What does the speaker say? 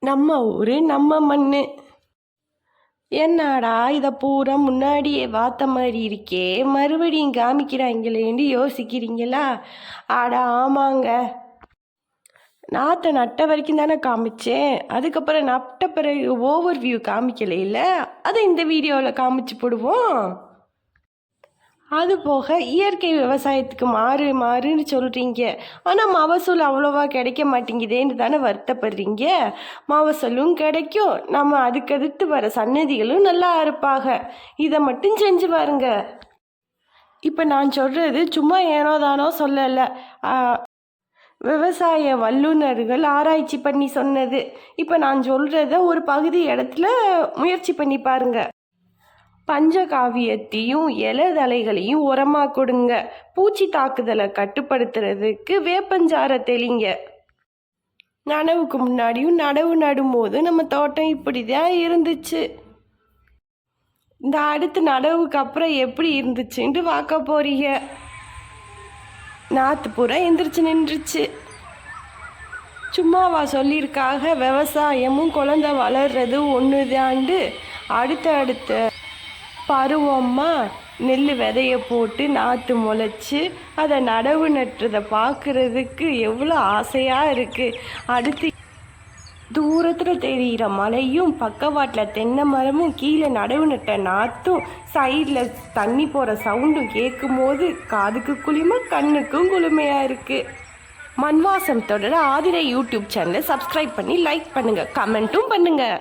நம்ம ஊரு நம்ம மண்ணு. என்னடா இதை பூரா முன்னாடியே வாத்த மாதிரி இருக்கே? மறுபடியும் காமிக்கிறாங்களேன்னு யோசிக்கிறீங்களா? ஆடா ஆமாங்க. நாற்றை நட்ட வரைக்கும் தானே காமிச்சேன். அதுக்கப்புறம் நட்ட பிறகு ஓவர் வியூ காமிக்கல அதை இந்த வீடியோவில் காமிச்சு போடுவோம். அது போக இயற்கை விவசாயத்துக்கு மாறு மாறுன்னு சொல்கிறீங்க ஆனால் மகசூல் அவ்வளோவா கிடைக்க மாட்டேங்குதேன்னு தானே வருத்தப்படுறீங்க? மகசூலும் கிடைக்கும். நம்ம அதுக்கடுத்து வர சன்னதிகளும் நல்லா இருப்பாக இதை மட்டும் செஞ்சு பாருங்க. இப்போ நான் சொல்கிறது சும்மா ஏனோ தானோ சொல்லலை விவசாய வல்லுநர்கள் ஆராய்ச்சி பண்ணி சொன்னது. இப்போ நான் சொல்கிறத ஒரு பகுதி இடத்துல முயற்சி பண்ணி பாருங்கள் பஞ்சகாவியத்தையும் இலைதலைகளையும் உரமா கொடுங்க. பூச்சி தாக்குதலை கட்டுப்படுத்துறதுக்கு வேப்பஞ்சார தெளிங்க. நனவுக்கு முன்னாடியும் நடவு நடும்போது நம்ம தோட்டம் இப்படி தான் இருந்துச்சு. இந்த அடுத்து நடவுக்கு அப்புறம் எப்படி இருந்துச்சுன்ட்டு பார்க்க போறீங்க. நாற்று பூரா எந்திரிச்சு நின்றுச்சு. சும்மாவா சொல்லியிருக்காக விவசாயமும் குழந்தை வளர்றது ஒன்று தாண்டு அடுத்த அடுத்த பருவமாக நெல் விதைய போட்டு நாற்று முளைச்சி அதை நடவு நட்டுறதை பார்க்குறதுக்கு எவ்வளோ ஆசையாக இருக்குது அடுத்து தூரத்தில் தெரிகிற மலையும் பக்கவாட்டில் தென்னை மரமும் கீழே நடவு நட்ட நாற்றும் சைடில் தண்ணி போகிற சவுண்டும் கேட்கும்போது காதுக்கு குளிமை கண்ணுக்கும் குளுமையாக இருக்குது மண்வாசம் தொடர ஆதிரை யூடியூப் சேனலை சப்ஸ்கிரைப் பண்ணி லைக் பண்ணுங்கள் கமெண்ட்டும் பண்ணுங்கள்